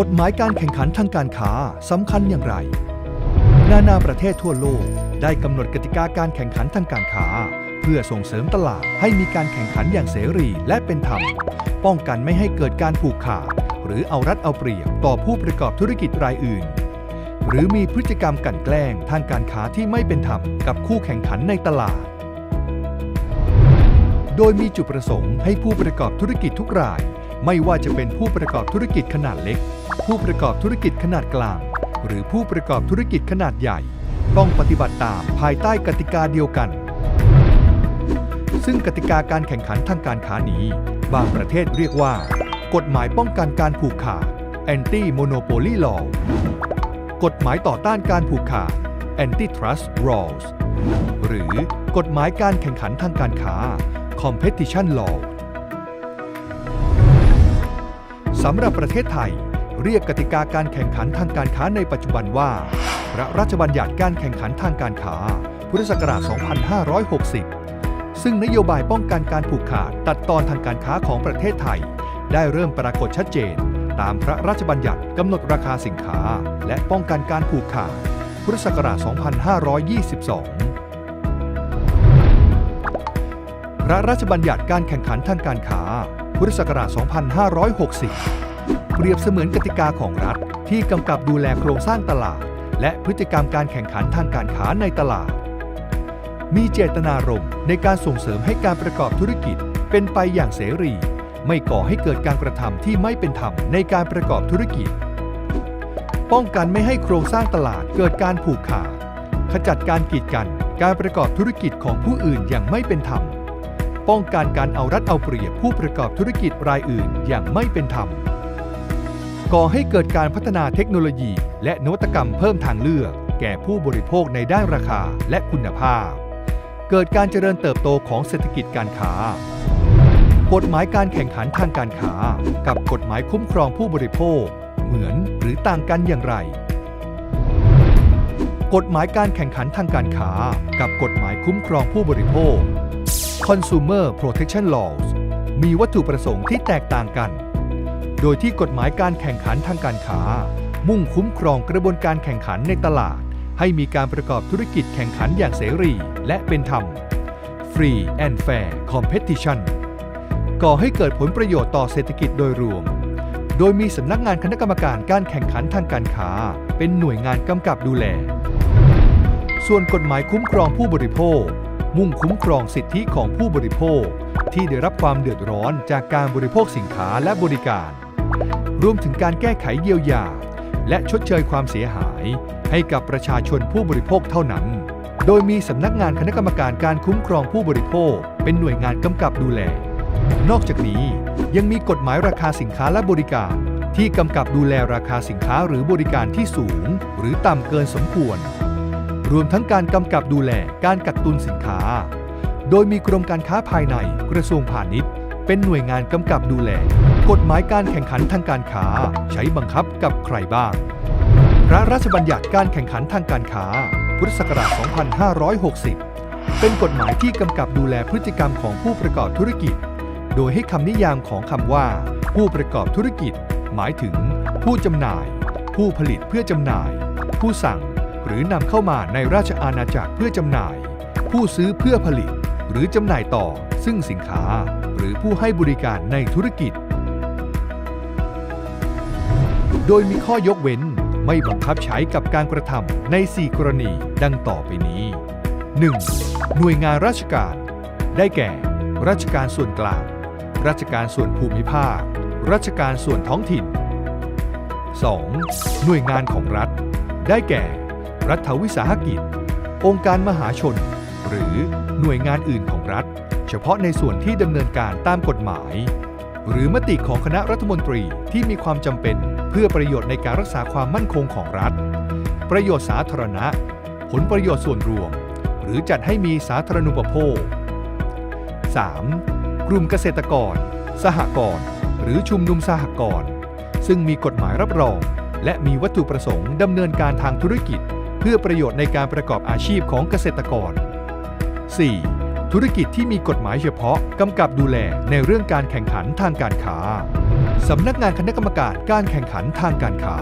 กฎหมายการแข่งขันทางการค้าสำคัญอย่างไร นานาประเทศทั่วโลกได้กำหนดกติกาการแข่งขันทางการค้า เพื่อส่งเสริมตลาดให้มีการแข่งขันอย่างเสรีและเป็นธรรม ป้องกันไม่ให้เกิดการผูกขาด หรือเอารัดเอาเปรียบต่อผู้ประกอบธุรกิจรายอื่น หรือมีพฤติกรรมกันแกล้งทางการค้าที่ไม่เป็นธรรมกับคู่แข่งขันในตลาด โดยมีจุดประสงค์ให้ผู้ประกอบธุรกิจทุกราย ไม่ว่าจะเป็นผู้ประกอบธุรกิจขนาดเล็ก ผู้ประกอบธุรกิจขนาดกลาง หรือผู้ประกอบธุรกิจขนาดใหญ่ ต้องปฏิบัติตามภายใต้กติกาเดียวกัน ซึ่งกติกาการแข่งขันทางการค้านี้ บางประเทศเรียกว่า กฎหมายป้องกันการผูกขาด Anti Monopoly Law กฎหมายต่อต้านการผูกขาด Antitrust Laws หรือกฎหมายการแข่งขันทางการค้า Competition Law สำหรับประเทศไทย เรียกกติกาการแข่งขันทางการค้าในปัจจุบันว่า พระราชบัญญัติการแข่งขันทางการค้า พุทธศักราช 2560 ซึ่งนโยบายป้องกันการผูกขาดตัดตอนทางการค้าของประเทศไทย ได้เริ่มปรากฏชัดเจน ตามพระราชบัญญัติกำหนดราคาสินค้า และป้องกันการผูกขาด พุทธศักราช 2522พระราชบัญญัติการแข่งขันทางการค้า พุทธศักราช 2560 เปรียบเสมือนกติกาของรัฐ ที่กำกับดูแลโครงสร้างตลาด และพฤติกรรมการแข่งขันทางการค้าในตลาด มีเจตนารมณ์ในการส่งเสริมให้การประกอบธุรกิจเป็นไปอย่างเสรี ไม่ก่อให้เกิดการกระทำที่ไม่เป็นธรรมในการประกอบธุรกิจ ป้องกันไม่ให้โครงสร้างตลาดเกิดการผูกขาดขจัดการกีดกันการประกอบธุรกิจของผู้อื่นอย่างไม่เป็นธรรม ป้องกันการเอารัดเอาเปรียบผู้ประกอบธุรกิจรายอื่นอย่างไม่เป็นธรรม ก่อให้เกิดการพัฒนาเทคโนโลยี และนวัตกรรมเพิ่มทางเลือก แก่ผู้บริโภคในด้านราคาและคุณภาพ เกิดการเจริญเติบโตของเศรษฐกิจการค้ากฎหมายการแข่งขันทางการค้า กับกฎหมายคุ้มครองผู้บริโภค เหมือนหรือต่างกันอย่างไร กฎหมายการแข่งขันทางการค้า กับกฎหมายคุ้มครองผู้บริโภค Consumer Protection Laws มีวัตถุประสงค์ที่แตกต่างกัน โดยที่กฎหมายการแข่งขันทางการค้า มุ่งคุ้มครองกระบวนการแข่งขันในตลาด ให้มีการประกอบธุรกิจแข่งขันอย่างเสรีและเป็นธรรม Free and Fair Competition ก่อให้เกิดผลประโยชน์ต่อเศรษฐกิจโดยรวม โดยมีสำนักงานคณะกรรมการการแข่งขันทางการค้า เป็นหน่วยงานกำกับดูแล ส่วนกฎหมายคุ้มครองผู้บริโภค มุ่งคุ้มครองสิทธิของผู้บริโภค ที่ได้รับความเดือดร้อนจากการบริโภคสินค้าและบริการ รวมถึงการแก้ไขเยียวยา และชดเชยความเสียหาย ให้กับประชาชนผู้บริโภคเท่านั้น โดยมีสำนักงานคณะกรรมการการคุ้มครองผู้บริโภค เป็นหน่วยงานกำกับดูแล นอกจากนี้ยังมีกฎหมายราคาสินค้าและบริการ ที่กำกับดูแลราคาสินค้าหรือบริการที่สูง หรือต่ำเกินสมควร รวมทั้งการกำกับดูแลการกักตุนสินค้า โดยมีกรมการค้าภายในกระทรวงพาณิชย์ เป็นหน่วยงานกำกับดูแล กฎหมายการแข่งขันทางการค้า ใช้บังคับกับใครบ้าง พระราชบัญญัติการแข่งขันทางการค้า พุทธศักราช 2560 เป็นกฎหมายที่กำกับดูแลพฤติกรรมของผู้ประกอบธุรกิจ โดยให้คำนิยามของคำว่า ผู้ประกอบธุรกิจ หมายถึง ผู้จำหน่าย ผู้ผลิตเพื่อจำหน่าย ผู้สั่ง รือนำเข้ามาในราชอาณาจักรเพื่อจำหน่าย ผู้ซื้อเพื่อผลิต หรือจำหน่ายต่อซึ่งสินค้า หรือผู้ให้บริการในธุรกิจ โดยมีข้อยกเว้นไม่บังคับใช้กับการกระทำใน 4 กรณีดังต่อไปนี้ 1. หน่วยงานราชการ ได้แก่ ราชการส่วนกลาง ราชการส่วนภูมิภาค ราชการส่วนท้องถิ่น 2. หน่วยงานของรัฐ ได้แก่ รัฐวิสาหกิจ องค์การมหาชน หรือหน่วยงานอื่นของรัฐ เฉพาะในส่วนที่ดำเนินการตามกฎหมาย หรือมติของคณะรัฐมนตรีที่มีความจำเป็นเพื่อประโยชน์ในการรักษาความมั่นคงของรัฐ ประโยชน์สาธารณะ ผลประโยชน์ส่วนรวม หรือจัดให้มีสาธารณูปโภค 3. กลุ่มเกษตรกร สหกรณ์หรือชุมนุมสหกรณ์ซึ่งมีกฎหมายรับรอง และมีวัตถุประสงค์ดำเนินการทางธุรกิจ เพื่อประโยชน์ในการประกอบอาชีพของเกษตรกร 4. ธุรกิจที่มีกฎหมายเฉพาะกำกับดูแลในเรื่องการแข่งขันทางการค้าสำนักงานคณะกรรมการการแข่งขันทางการค้า